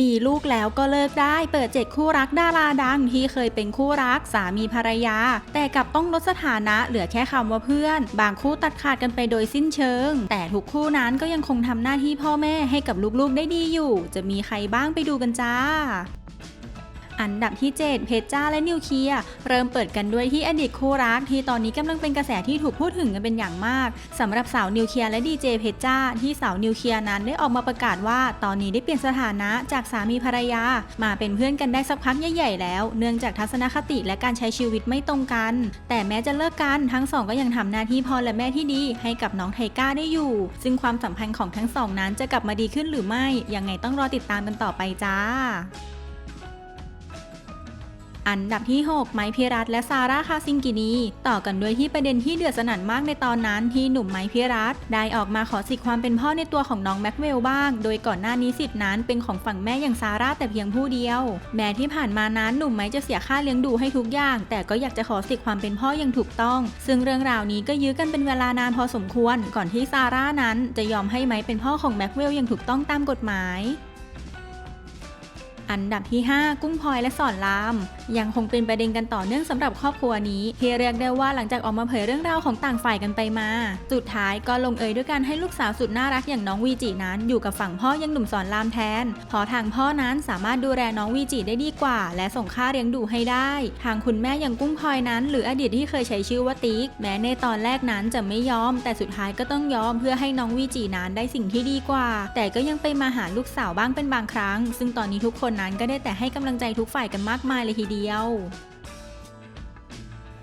มีลูกแล้วก็เลิกได้ เปิดเจ็ดคู่รักดาราดังที่เคยเป็นคู่รักสามีภรรยา แต่กลับต้องลดสถานะเหลือแค่คำว่าเพื่อน บางคู่ตัดขาดกันไปโดยสิ้นเชิง แต่ทุกคู่นั้นก็ยังคงทำหน้าที่พ่อแม่ให้กับลูกๆได้ดีอยู่ จะมีใครบ้างไปดูกันจ้า อันดับที่ 7 เพชรจ้าและนิวเคลียร์เริ่มเปิดกันด้วยที่อดีตคู่รักที่ตอนนี้กำลังเป็นกระแสที่ถูกพูดถึงกันเป็นอย่างมากสำหรับสาวนิวเคลียร์และดีเจเพชรจ้าที่สาวนิวเคลียร์นั้นได้ออกมาประกาศว่า ตอนนี้ได้เปลี่ยนสถานะจากสามีภรรยา มาเป็นเพื่อนกันได้สักพักใหญ่ๆแล้ว เนื่องจากทัศนคติและการใช้ชีวิตไม่ตรงกัน แต่แม้จะเลิกกันทั้งสองก็ยังทำหน้าที่พ่อและแม่ที่ดี ให้กับน้องไทก้าได้อยู่ ซึ่งความสัมพันธ์ของทั้งสองนั้นจะกลับมาดีขึ้นหรือไม่ยังไงต้องรอติดตามกันต่อไปจ้า อันดับที่ 6 ไมค์พิรัตและซาร่าคาซิงกินี ต่อกันด้วยที่ประเด็นที่เดือดสนั่นมากในตอนนั้นที่หนุ่มไมค์พิรัตได้ออกมาขอสิทธิ์ความเป็นพ่อในตัวของน้องแม็กเวลบ้าง โดยก่อนหน้านี้สิทธิ์นั้นเป็นของฝั่งแม่อย่างซาร่าแต่เพียงผู้เดียว แม้ที่ผ่านมานั้นหนุ่มไมค์จะเสียค่าเลี้ยงดูให้ทุกอย่าง แต่ก็อยากจะขอสิทธิ์ความเป็นพ่ออย่างถูกต้อง ซึ่งเรื่องราวนี้ก็ยื้อกันเป็นเวลานานพอสมควร ก่อนที่ซาร่านั้นจะยอมให้ไมค์เป็นพ่อของแม็กเวลอย่างถูกต้องตามกฎหมาย อันดับที่ 5 กุ้งพลอยและสอนรามยังคงเป็นประเด็นกันต่อเนื่องสำหรับครอบครัวนี้ที่เรียกได้ว่าหลังจากออกมาเผยเรื่องราวของต่างฝ่ายกันไปมา สุดท้ายก็ลงเอยด้วยการให้ลูกสาวสุดน่ารักอย่างน้องวีจินั้น อยู่กับฝั่งพ่อยังหนุ่มสอนรามแทนเพราะทางพ่อนั้นสามารถดูแลน้องวีจิได้ดีกว่า และส่งค่าเลี้ยงดูให้ได้ ทางคุณแม่อย่างกุ้งพลอยนั้น หรืออดีตที่เคยใช้ชื่อว่าติ๊กแม้ในตอนแรกนั้นจะไม่ยอม แต่สุดท้ายก็ต้องยอมเพื่อให้น้องวีจินั้นได้สิ่งที่ดีกว่า แต่ก็ยังไปมาหาลูกสาวบ้างเป็นบางครั้ง ซึ่งตอนนี้ทุกคนนั้นก็ได้แต่ให้กำลังใจทุกฝ่ายกันมากมายเลยทีเดียว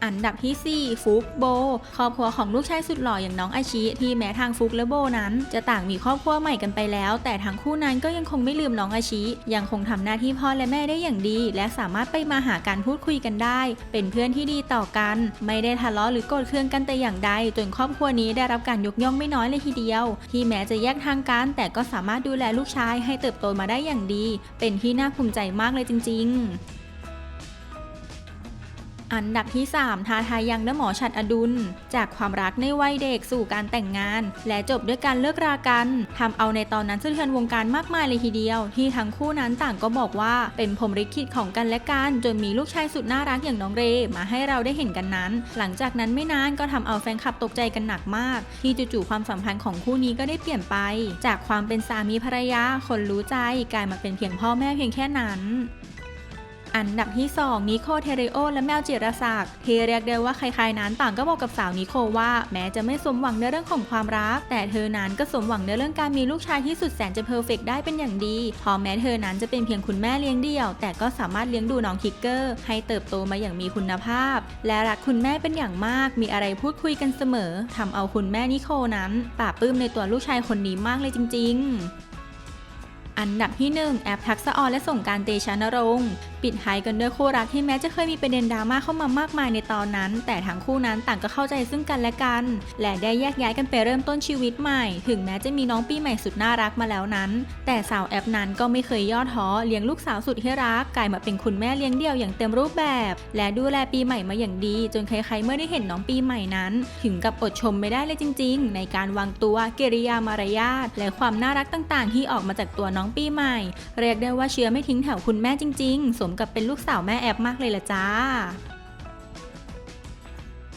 อันดับที่ 4 ฟุกโบ ครอบครัวของลูกชายสุดหล่ออย่างน้องอาชิ ที่แม้ทางฟุกและโบนั้น จะต่างมีครอบครัวใหม่กันไปแล้ว แต่ทั้งคู่นั้นก็ยังคงไม่ลืมน้องอาชิ ยังคงทำหน้าที่พ่อและแม่ได้อย่างดี และสามารถไปมาหาการพูดคุยกันได้ เป็นเพื่อนที่ดีต่อกัน ไม่ได้ทะเลาะหรือโกรธเคืองกันแต่อย่างใดจนครอบครัวนี้ได้รับการยกย่องไม่น้อยเลยทีเดียว ที่แม้จะแยกทางกันแต่ก็สามารถดูแลลูกชายให้เติบโตมาได้อย่างดี เป็นที่น่าภูมิใจมากเลยจริง ๆ อันดับที่ 3 ทาทายังและหมอฉัดอดุล จากความรักในวัยเด็กสู่การแต่งงาน และจบด้วยการเลิกรากันทำเอาในตอนนั้นสะเทือนวงการมากมายเลยทีเดียว ที่ทั้งคู่นั้นต่างก็บอกว่าเป็นพรหมลิขิตของกันและกัน จนมีลูกชายสุดน่ารักอย่างน้องเรมาให้เราได้เห็นกันนั้น หลังจากนั้นไม่นานก็ทำเอาแฟนคลับตกใจกันหนักมาก ที่จู่ๆความสัมพันธ์ของคู่นี้ก็ได้เปลี่ยนไป จากความเป็นสามีภรรยาคนรู้ใจกลายมาเป็นเพียงพ่อแม่เพียงแค่นั้น อันดับที่ 2 นิโคเทเรโอ และแมวจิรศักดิ์ที่เรียกได้ว่าใครๆนั้นต่างก็บอกกับสาวนิโคว่าแม้จะไม่สมหวังในเรื่องของความรัก แต่เธอนั้นก็สมหวังในเรื่องการมีลูกชายที่สุดแสนจะเพอร์เฟกต์ได้เป็นอย่างดีพอแม้เธอนั้นจะเป็นเพียงคุณแม่เลี้ยงเดี่ยว แต่ก็สามารถเลี้ยงดูน้องคิกเกอร์ ให้เติบโตมาอย่างมีคุณภาพ และรักคุณแม่เป็นอย่างมาก มีอะไรพูดคุยกันเสมอทำเอาคุณแม่นิโคนั้นปลาบปลื้มในตัวลูกชายคนนี้มากเลยจริง ๆอันดับที่ 1 แอปทักษะออนและส่งการเตชะนรงค์ปิดท้ายกันด้วยคู่รักที่แม้จะเคยมีประเด็นดราม่าเข้ามามากมายในตอนนั้น แต่ทั้งคู่นั้นต่างก็เข้าใจซึ่งกันและกัน และได้แยกย้ายกันไปเริ่มต้นชีวิตใหม่ ถึงแม้จะมีน้องปีใหม่สุดน่ารักมาแล้วนั้น แต่สาวแอปนั้นก็ไม่เคยย่อท้อเลี้ยงลูกสาวสุดที่รักกลายมาเป็นคุณแม่เลี้ยงเดี่ยวอย่างเต็มรูปแบบ และดูแลปีใหม่มาอย่างดี จนใครๆเมื่อได้เห็นน้องปีใหม่นั้น ถึงกับอดชมไม่ได้เลยจริง ๆ ในการวางตัวกิริยามารยาทและความน่ารักต่าง ๆ ที่ออกมาจากตัวน้องปีใหม่ เรียกได้ว่าเชื้อไม่ทิ้งแถวคุณแม่จริง ๆสมกับเป็นลูกสาวแม่แอบมากเลยละจ้า